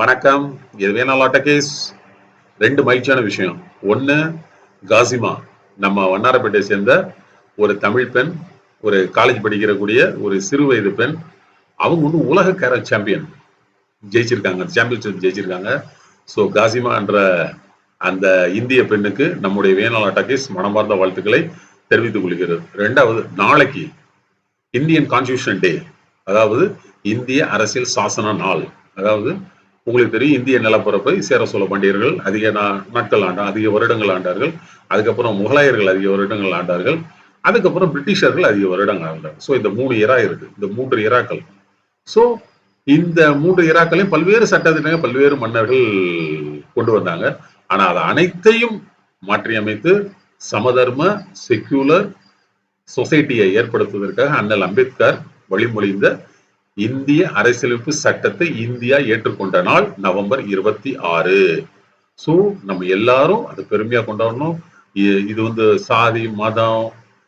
வணக்கம். இது வேணாலாட்ட கேஸ் ரெண்டு மகிழ்ச்சியான விஷயம். ஒன்று காசிமா நம்ம வண்ணாரப்பேட்டை சேர்ந்த ஒரு தமிழ் பெண் ஒரு காலேஜ் படிக்கிறக்கூடிய ஒரு சிறு வயது பெண். அவங்க வந்து உலக கேர சாம்பியன் ஜெயிச்சிருக்காங்க. சாம்பியன்ஷிப் ஜெயிச்சிருக்காங்க. ஸோ காசிமா என்ற அந்த இந்திய பெண்ணுக்கு நம்முடைய வேணாலாட்ட கேஸ் மனமார்ந்த வாழ்த்துக்களை தெரிவித்துக் கொள்கிறது. ரெண்டாவது நாளைக்கு இந்தியன் கான்ஸ்டியூஷன் டே அதாவது இந்திய அரசியல் சாசன நாள். அதாவது உங்களுக்கு தெரியும் இந்திய நிலப்பரப்பை சேர சோழ பாண்டியர்கள் அதிக நா- நாட்கள் ஆண்டா அதிக வருடங்கள் ஆண்டார்கள். அதுக்கப்புறம் முகலாயர்கள் அதிக வருடங்கள் ஆண்டார்கள். அதுக்கப்புறம் பிரிட்டிஷர்கள் அதிக வருடங்கள் ஆண்டார்கள். ஸோ இந்த மூணு இரா இருக்கு. இந்த மூன்று இராக்கள் ஸோ இந்த மூன்று இராக்களையும் பல்வேறு சட்டத்திட்டங்கள் பல்வேறு மன்னர்கள் கொண்டு வந்தாங்க. ஆனா அதை அனைத்தையும் மாற்றியமைத்து சமதர்ம செக்யூலர் சொசைட்டியை ஏற்படுத்துவதற்காக அண்ணல் அம்பேத்கர் வழிமொழிந்த இந்திய அரசியலமைப்பு சட்டத்தை இந்தியா ஏற்றுக்கொண்ட நாள் நவம்பர் இருபத்தி ஆறு. ஸோ நம்ம எல்லாரும் அதை பெருமையா கொண்டாடணும். இது வந்து சாதி மதம்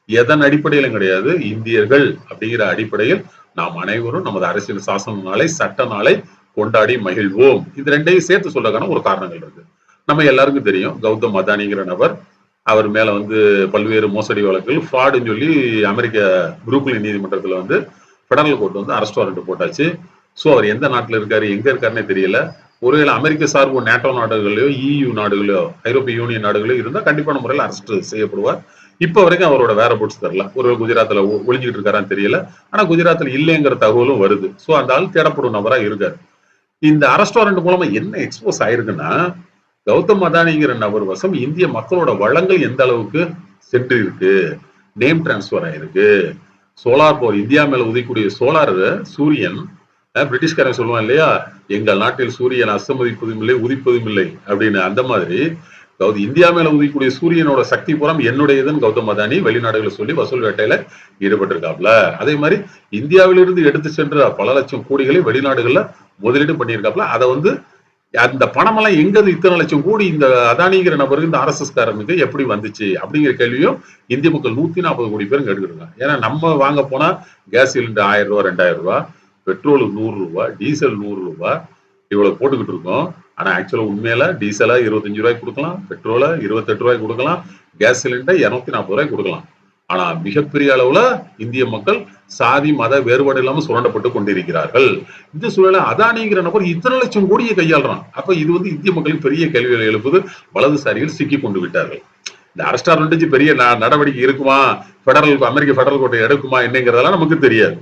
எதன் அடிப்படையிலும் கிடையாது. இந்தியர்கள் அப்படிங்கிற அடிப்படையில் நாம் அனைவரும் நமது அரசியல் சாசன நாளை சட்ட நாளை கொண்டாடி மகிழ்வோம். இது ரெண்டையும் சேர்த்து சொல்லக்கான ஒரு காரணங்கள் இருக்கு. நம்ம எல்லாருக்கும் தெரியும் கௌதம் அதானிங்கிற நபர் அவர் மேல வந்து பல்வேறு மோசடி வழக்குகள் ஃப்ராடுன்னு சொல்லி அமெரிக்க புரூக்லின் நீதிமன்றத்துல வந்து ஃபெடரல் கோர்ட் வந்து அரெஸ்ட் வாரண்ட் போட்டாச்சு. ஸோ அவர் எந்த நாட்டில் இருக்காரு எங்க இருக்காருன்னே தெரியல. ஒருவேளை அமெரிக்க சார்பு நேட்டோ நாடுகளையோ இயு நாடுகளோ ஐரோப்பிய யூனியன் நாடுகளோ இருந்தால் கண்டிப்பான முறையில் அரெஸ்ட் செய்யப்படுவார். இப்போ வரைக்கும் அவரோட வேற போட்ஸ் தரல ஒரு குஜராத்தில் ஒழிஞ்சிட்டு இருக்காரான்னு தெரியல. ஆனா குஜராத்தில் இல்லைங்கிற தகவலும் வருது. ஸோ அந்த ஆள் தேடப்படும் நபரா இருக்காரு. இந்த அரெஸ்ட் வாரண்ட் மூலமா என்ன எக்ஸ்போஸ் ஆயிருக்குன்னா கௌதம் அதானிங்கிற நபர் வசம் இந்திய மக்களோட வளங்கள் எந்த அளவுக்கு சென்று இருக்கு நேம் டிரான்ஸ்ஃபர் ஆயிருக்கு. சோலார் பவர் இந்தியா மேல உதிக்கக்கூடிய சோலார் சூரியன். பிரிட்டிஷ்காரன் சொல்லுவான் இல்லையா? எங்கள் நாட்டில் சூரியன் அஸ்தமதிப்பதும் இல்லை உதிப்பதும் இல்லை அப்படின்னு. அந்த மாதிரி அதாவது இந்தியா மேல உதிக்கக்கூடிய சூரியனோட சக்தி புறம் என்னுடையதுன்னு கௌதம் அதானி வெளிநாடுகளை சொல்லி வசூல் வேட்டையில ஈடுபட்டிருக்காப்ல. அதே மாதிரி இந்தியாவிலிருந்து எடுத்து சென்ற பல லட்சம் கோடிகளை வெளிநாடுகள்ல முதலீடு பண்ணியிருக்காப்ல. அதை வந்து அந்த பணமெல்லாம் எங்க இருந்து இத்தனை லட்சம் கோடி இந்த அதானிங்கிற நபருக்கு இந்த ஆர்எஸ்எஸ் காரனுக்கு எப்படி வந்துச்சு அப்படிங்கிற கேள்வியும் இந்திய மக்கள் நூத்தி நாற்பது கோடி பேரும் கேட்டுக்கிட்டு ஏன்னா நம்ம வாங்க போனா கேஸ் சிலிண்டர் ஆயிரம் ரூபா ரெண்டாயிரம் ரூபா பெட்ரோல் நூறு ரூபா டீசல் நூறு ரூபா இவ்வளவு போட்டுக்கிட்டு இருக்கோம். ஆனா ஆக்சுவலா உண்மையில டீசலா இருபத்தஞ்சு ரூபாய்க்கு கொடுக்கலாம் பெட்ரோலை இருபத்தெட்டு ரூபாய்க்கு கொடுக்கலாம் கேஸ் சிலிண்டர் இருநூத்தி நாற்பது ரூபாய்க்கு கொடுக்கலாம். ஆனா மிகப்பெரிய அளவுல இந்திய மக்கள் சாதி மத வேறுபாடு இல்லாம சுரண்டப்பட்டு கொண்டிருக்கிறார்கள். இந்த சூழலை அதானிங்கிற நபர் இத்தனை லட்சம் கோடியை கையாளுறான். அப்ப இது வந்து இந்திய மக்களின் பெரிய கேள்விகளை எழுப்புது வலதுசாரிகள் சிக்கி கொண்டு விட்டார்கள். இந்த அரஸ்டார் வந்துச்சு பெரிய ந- நடவடிக்கை இருக்குமா? பெடரல் அமெரிக்க பெடரல் கோட்டை எடுக்குமா? என்னங்கிறதெல்லாம் நமக்கு தெரியாது.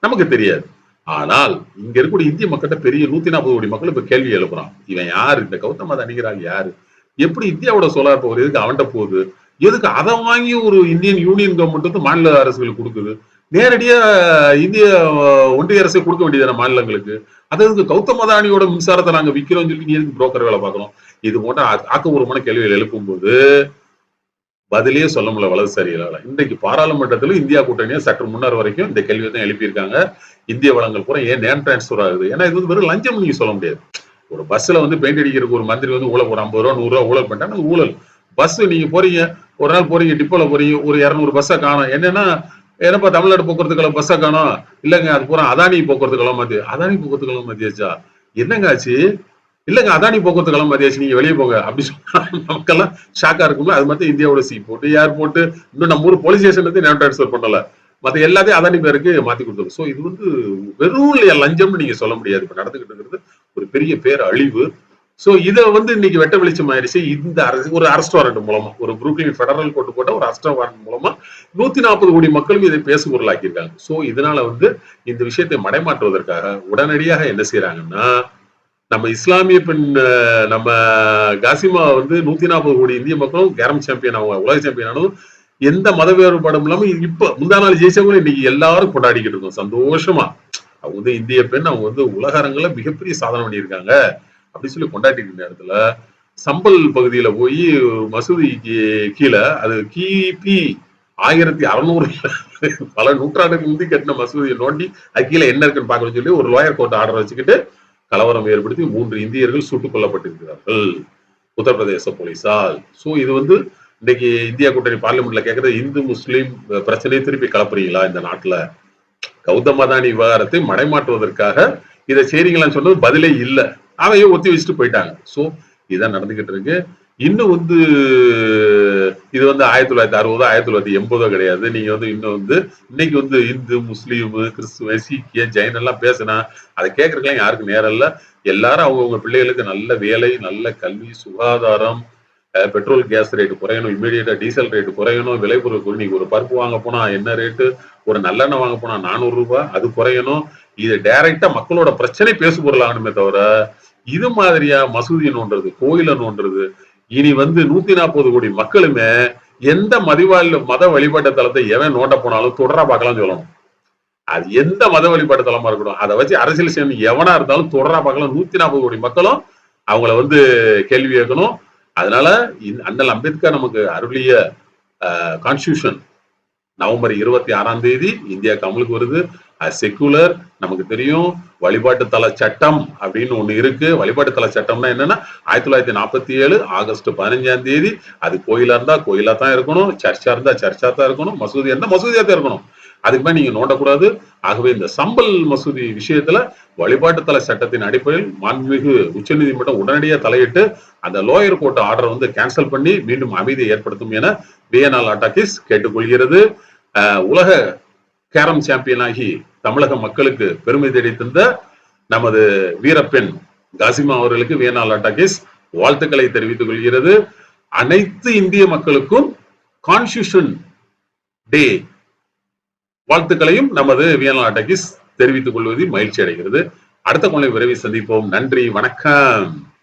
நமக்கு தெரியாது. ஆனால் இங்க இருக்கக்கூடிய இந்திய மக்கள்கிட்ட பெரிய நூத்தி நாற்பது கோடி மக்கள் இப்ப கேள்வி எழுப்புறான். இவன் யாரு? இந்த கௌதம் அதானிங்கிறாள் யாரு? எப்படி இந்தியாவோட சோலார் பவர் இதுக்கு அவன்கிட்ட போகுது? எதுக்கு அதை வாங்கி ஒரு இந்தியன் யூனியன் கவர்மெண்ட் வந்து மாநில அரசுகளுக்கு கொடுக்குது? நேரடியா இந்திய ஒன்றிய அரசு கொடுக்க வேண்டியதான மாநிலங்களுக்கு? அது எதுக்கு கௌதம் அதானியோட மின்சாரத்தை நாங்க விக்கிறோம்னு சொல்லி நீ எதுக்கு புரோக்கர் வேலை பார்க்கணும்? இது போன்ற ஆக்கபூர்வமான கேள்விகள் எழுப்பும்போது பதிலே சொல்ல முடியல வலதுசாரிகளால. இன்றைக்கு பாராளுமன்றத்திலும் இந்தியா கூட்டணியா சற்று முன்னர் வரைக்கும் இந்த கேள்வியை தான் எழுப்பியிருக்காங்க. இந்திய வளங்கள் பூரா ஏன் நேம் டிரான்ஸ்ஃபர் ஆகுது? ஏன்னா இது வந்து வெறும் லஞ்சம் நீங்க சொல்ல முடியாது. ஒரு பஸ்ல வந்து பெயிண்ட் அடிக்கிறதுக்கு ஒரு மந்திரி வந்து ஊழல் ஒரு ஐம்பது ரூபா நூறு ரூபா ஊழல் பண்ணிட்டா ஊழல். பஸ் நீங்க போறீங்க ஒரு நாள் போறீங்க டிப்போல போறீங்க ஒரு இரநூறு பஸ்ஸை காணும். என்னன்னா ஏன்னாப்பா தமிழ்நாடு போக்குவரத்து கழகம் பஸ்ஸை காணும்? இல்லைங்க அது பூரா அதானி போக்குவரத்து கழகம் மாத்தி அதானி போக்குவரத்து கழகம் மாத்தியாச்சா? என்னங்க ஆச்சு? இல்லைங்க அதானி போக்குவரத்து கழகம் மாத்தியாச்சு நீங்க வெளியே போங்க அப்படி சொன்னா நமக்கெல்லாம் ஷாக்கா இருக்கும்ல அது மட்டும் இந்தியாவோட சி போட்டு ஏர்போர்ட் இன்னும் நம்ம ஊர் போலீஸ் ஸ்டேஷன் வந்து நேம் டிரான்ஸ்ஃபர் பண்ணல. மத்த எல்லாத்தையும் அதானி பேருக்கு மாத்தி கொடுத்தது ஸோ இது வந்து வெறும் லஞ்சம்னு நீங்க சொல்ல முடியாது. இப்ப நடந்துகிட்டு இருக்கிறது ஒரு பெரிய பேர் அழிவு சோ இத வந்து இன்னைக்கு வெட்ட வெளிச்சம் ஆயிடுச்சு. இந்த அரசு ஒரு அரஸ்ட் வாரண்ட் மூலமா ஒரு புரூக்லின் ஃபெடரல் கோர்ட் போட்ட ஒரு அரஸ்ட் வாரண்ட் மூலமா நூத்தி நாற்பது கோடி மக்களும் இதை பேசு பொருளாக்கியிருக்காங்க சோ இதனால வந்து இந்த விஷயத்தை மடைமாற்றுவதற்காக உடனடியாக என்ன செய்யறாங்கன்னா நம்ம இஸ்லாமிய பெண் நம்ம காசிமா வந்து நூத்தி நாற்பது கோடி இந்திய மக்களும் கேரம் சாம்பியன் அவங்க உலக சாம்பியன் ஆனதும் எந்த மத வேறுபாடும் இல்லாம இப்ப முந்தா நாள் ஜெயிச்சவங்களும் இன்னைக்கு எல்லாரும் கொண்டாடிக்கிட்டு இருக்கோம். சந்தோஷமா. அவங்க வந்து இந்திய பெண் அவங்க வந்து உலக அரங்குல மிகப்பெரிய சாதனை பண்ணியிருக்காங்க. அப்படின்னு சொல்லி கொண்டாடிட்டு நேரத்துல சம்பல் பகுதியில போய் மசூதிக்கு கீழே அது கிபி ஆயிரத்தி அறநூறு பல நூற்றாண்டுக்கு முந்தி கட்டின மசூதியை நோண்டி அது கீழே என்ன இருக்குன்னு பார்க்கணும்னு சொல்லி ஒரு லோயர் கோர்ட் ஆர்டர் வச்சுக்கிட்டு கலவரம் ஏற்படுத்தி மூன்று இந்தியர்கள் சுட்டுக் கொல்லப்பட்டிருக்கிறார்கள் உத்தரப்பிரதேச போலீசால். சோ இது வந்து இன்னைக்கு இந்தியா கூட்டணி பார்லிமெண்ட்ல கேட்கறது இந்து முஸ்லீம் பிரச்சனையை திருப்பி கலப்புறீங்களா இந்த நாட்டுல? கௌதம் அதானி விவகாரத்தை மடைமாற்றுவதற்காக இதை செய்றீங்களான்னு சொன்னது பதிலே இல்லை. அவையை ஒத்தி வச்சுட்டு போயிட்டாங்க. ஸோ இதான் நடந்துகிட்டு இருக்கு. இன்னும் வந்து இது வந்து ஆயிரத்தி தொள்ளாயிரத்தி அறுபதோ ஆயிரத்தி தொள்ளாயிரத்தி எண்பதோ கிடையாது. நீங்க வந்து இன்னும் வந்து இன்னைக்கு வந்து இந்து முஸ்லீம் கிறிஸ்துவ சீக்கிய ஜெயின் எல்லாம் பேசினா அதை கேட்கறதுக்கெல்லாம் யாருக்கும் நேரம் இல்ல. எல்லாரும் அவங்கவுங்க பிள்ளைகளுக்கு நல்ல வேலை நல்ல கல்வி சுகாதாரம் பெட்ரோல் கேஸ் ரேட்டு குறையணும் இமீடியட்டா டீசல் ரேட்டு குறையணும் விலை பொருள் நீங்க ஒரு பருப்பு வாங்க போனா என்ன ரேட்டு? ஒரு நல்லெண்ணெய் வாங்க போனா நானூறு ரூபாய் அது குறையணும். இது டைரக்டா மக்களோட பிரச்சனை பேசு பொருளாகணுமே தவிர இது மாதிரியா மசூதியை நோண்டுறது கோயிலை நோண்டுறது இனி வந்து நூத்தி நாற்பது கோடி மக்களுமே எந்த மதிவாழ் மத வழிபாட்டு தலத்தை எவன் நோண்ட போனாலும் தொடரா பார்க்கலாம் சொல்லணும். அது எந்த மத வழிபாட்டு தலமா இருக்கட்டும் அதை வச்சு அரசியல் செய்யணும் எவனா இருந்தாலும் தொடரா பார்க்கலாம். நூத்தி நாற்பது கோடி மக்களும் அவங்கள வந்து கேள்வி கேட்கணும். அதனால அண்ணல் அம்பேத்கர் நமக்கு அருளிய கான்ஸ்டியூஷன் நவம்பர் இருபத்தி ஆறாம் தேதி இந்தியா கமலுக்கு வருது. செக்குலர் நமக்கு தெரியும். வழிபாட்டு தல சட்டம் அப்படின்னு ஒண்ணு இருக்கு. வழிபாட்டு தல சட்டம்னா என்னன்னா ஆயிரத்தி தொள்ளாயிரத்தி நாற்பத்தி ஏழு ஆகஸ்ட் பதினஞ்சாம் தேதி அது கோயிலா இருந்தா கோயிலா தான் இருக்கணும். சர்ச்சா இருந்தா சர்ச்சா தான் இருக்கணும். மசூதி இருந்தா மசூதியா தான் இருக்கணும். அதுக்கு மேலே நீங்க நோண்டக்கூடாது. ஆகவே இந்த சம்பல் மசூதி விஷயத்துல வழிபாட்டுத்தல சட்டத்தின் அடிப்படையில் மாண்புமிகு உச்சநீதிமன்றம் உடனடியாக தலையிட்டு அந்த லோயர் கோர்ட் ஆர்டர் வந்து கேன்சல் பண்ணி மீண்டும் அமைதியை ஏற்படுத்தும் என வியனால் அட்டாக்கிஸ் கேட்டுக்கொள்கிறது. உலக கேரம் சாம்பியனாகி தமிழக மக்களுக்கு பெருமை தேடி தந்த நமது வீரப்பெண் காசிமா அவர்களுக்கு வியனால் அட்டாக்கிஸ் வாழ்த்துக்களை தெரிவித்துக் கொள்கிறது. அனைத்து இந்திய மக்களுக்கும் கான்ஸ்டியூஷன் டே வாழ்த்துக்களையும் நமது வியனால் அட்டகிஸ் தெரிவித்துக் கொள்வது மகிழ்ச்சி அடைகிறது அடுத்த கொலை விரைவில் சந்திப்போம். நன்றி. வணக்கம்.